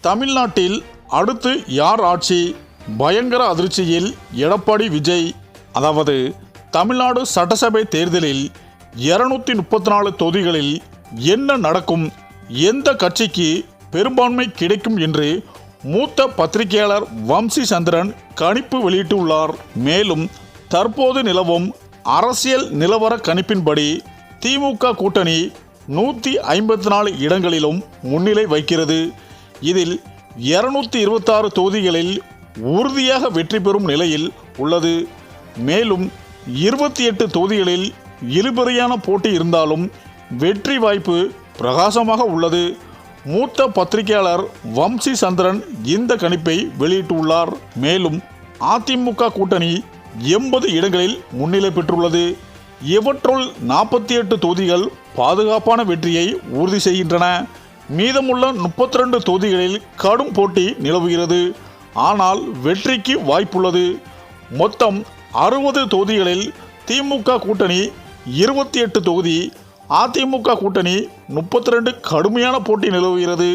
தமிழ்நாட்டில் அடுத்து யார் ஆட்சி? பயங்கர அதிர்ச்சியில் எடப்பாடி விஜய். அதாவது தமிழ்நாடு சட்டசபை தேர்தலில் இருநூத்தி முப்பத்தி நாலு தொகுதிகளில் என்ன நடக்கும்? எந்த கட்சிக்கு பெரும்பான்மை கிடைக்கும் என்று மூத்த பத்திரிகையாளர் வம்சி சந்திரன் கணிப்பு வெளியிட்டுள்ளார். மேலும் தற்போது நிலவும் அரசியல் நிலவர கணிப்பின்படி திமுக கூட்டணி நூற்றி ஐம்பத்தி நாலு இடங்களிலும் முன்னிலை வைக்கிறது இதில் இருநூத்தி இருபத்தாறு தொகுதிகளில் உறுதியாக வெற்றி பெறும் நிலையில் உள்ளது. மேலும் இருபத்தி எட்டு தொகுதிகளில் இழுபறியான போட்டி இருந்தாலும் வெற்றி வாய்ப்பு பிரகாசமாக உள்ளது. மூத்த பத்திரிகையாளர் வம்சி சந்திரன் இந்த கணிப்பை வெளியிட்டுள்ளார். மேலும் அதிமுக கூட்டணி எண்பது இடங்களில் முன்னிலை பெற்றுள்ளது. இவற்றுள் நாற்பத்தி எட்டு தொகுதிகள் பாதுகாப்பான வெற்றியை உறுதி செய்கின்றன. மீதமுள்ள முப்பத்தி ரெண்டு தொகுதிகளில் கடும் போட்டி நிலவுகிறது. ஆனால் வெற்றிக்கு வாய்ப்புள்ளது. மொத்தம் அறுபது தொகுதிகளில் திமுக கூட்டணி இருபத்தி எட்டு தொகுதி அதிமுக கூட்டணி முப்பத்தி ரெண்டு கடுமையான போட்டி நிலவுகிறது.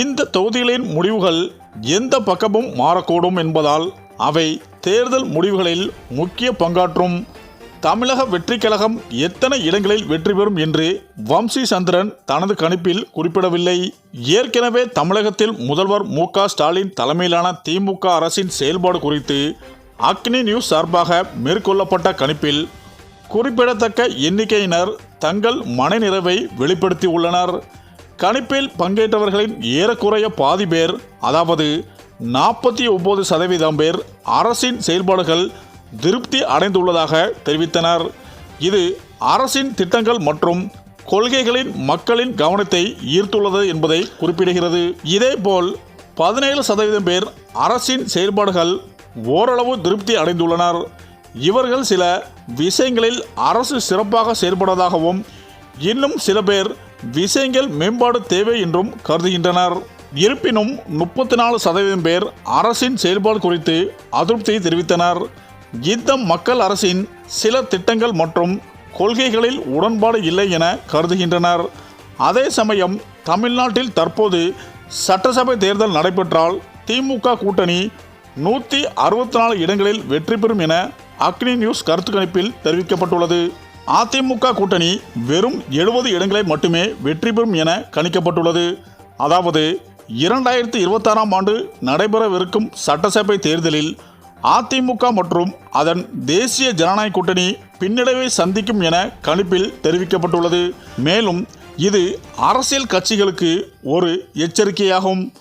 இந்த தொகுதிகளின் முடிவுகள் எந்த பக்கமும் மாறக்கூடும் என்பதால் அவை தேர்தல் முடிவுகளில் முக்கிய பங்காற்றும். தமிழக வெற்றி கழகம் எத்தனை இடங்களில் வெற்றி பெறும் என்று வம்சி சந்திரன் தனது கணிப்பில் குறிப்பிடவில்லை. ஏற்கனவே தமிழகத்தில் முதல்வர் மு க ஸ்டாலின் தலைமையிலான திமுக அரசின் செயல்பாடு குறித்து அக்னி நியூஸ் சார்பாக மேற்கொள்ளப்பட்ட கணிப்பில் குறிப்பிடத்தக்க எண்ணிக்கையினர் தங்கள் மனநிறைவை வெளிப்படுத்தியுள்ளனர் கணிப்பில் பங்கேற்றவர்களின் ஏறக்குறைய பாதி பேர் அதாவது நாற்பத்தி ஒம்பது சதவீதம் பேர் அரசின் செயல்பாடுகள் திருப்தி அடைந்துள்ளதாக தெரிவித்தனர். இது அரசின் திட்டங்கள் மற்றும் கொள்கைகளின் மக்களின் கவனத்தை ஈர்த்துள்ளது என்பதை குறிப்பிடுகிறது. இதேபோல் பதினேழு சதவீதம் பேர் அரசின் செயல்பாடுகள் ஓரளவு திருப்தி அடைந்துள்ளனர். இவர்கள் சில விஷயங்களில் அரசு சிறப்பாக செயல்படுவதாகவும் இன்னும் சில பேர் விஷயங்கள் மேம்பாடு தேவை என்றும் கருதுகின்றனர். இருப்பினும் முப்பத்தி நாலு சதவீதம் பேர் அரசின் செயல்பாடு குறித்து அதிருப்தியை தெரிவித்தனர். கீதம் மக்கள் அரசின் சில திட்டங்கள் மற்றும் கொள்கைகளில் உடன்பாடு இல்லை என கருதுகின்றனர். அதே சமயம் தமிழ்நாட்டில் தற்போது சட்டசபை தேர்தல் நடைபெற்றால் திமுக கூட்டணி நூற்றி அறுபத்தி நாலு இடங்களில் வெற்றி பெறும் என அக்னி நியூஸ் கருத்து கணிப்பில் தெரிவிக்கப்பட்டுள்ளது. அதிமுக கூட்டணி வெறும் எழுபது இடங்களை மட்டுமே வெற்றி பெறும் என கணிக்கப்பட்டுள்ளது. அதாவது இரண்டாயிரத்தி இருபத்தாறாம் ஆண்டு நடைபெறவிருக்கும் சட்டசபை தேர்தலில் அதிமுக மற்றும் அதன் தேசிய ஜனநாயக கூட்டணி பின்னடைவை சந்திக்கும் என கணிப்பில் தெரிவிக்கப்பட்டுள்ளது. மேலும் இது அரசியல் கட்சிகளுக்கு ஒரு எச்சரிக்கையாகும்.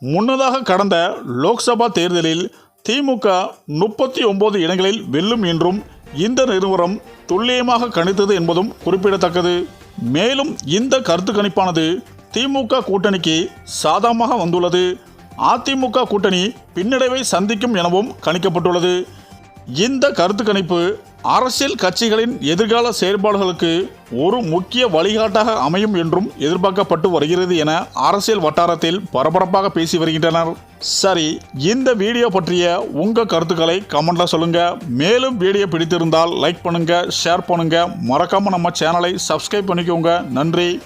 முன்னதாக கடந்த லோக்சபா தேர்தலில் திமுக முப்பத்தி ஒன்பது இடங்களில் வெல்லும் என்றும் இந்த நிறுவனம் துல்லியமாக கணித்தது என்பதும் குறிப்பிடத்தக்கது. மேலும் இந்த கருத்து கணிப்பானது திமுக கூட்டணிக்கு சாதகமாக வந்துள்ளது. அதிமுக கூட்டணி பின்னடைவை சந்திக்கும் எனவும் கணிக்கப்பட்டுள்ளது. இந்த கருத்து கணிப்பு அரசியல் கட்சிகளின் எதிர்கால செயல்பாடுகளுக்கு ஒரு முக்கிய வழிகாட்டாக அமையும் என்றும் எதிர்பார்க்கப்பட்டு வருகிறது என அரசியல் வட்டாரத்தில் பரபரப்பாக பேசி வருகின்றனர். சரி இந்த வீடியோ பற்றிய உங்க கருத்துக்களை கமெண்ட்ல சொல்லுங்க. மேலும் வீடியோ பிடித்திருந்தால் லைக் பண்ணுங்க ஷேர் பண்ணுங்க. மறக்காம நம்ம சேனலை சப்ஸ்கிரைப் பண்ணிக்கோங்க. நன்றி.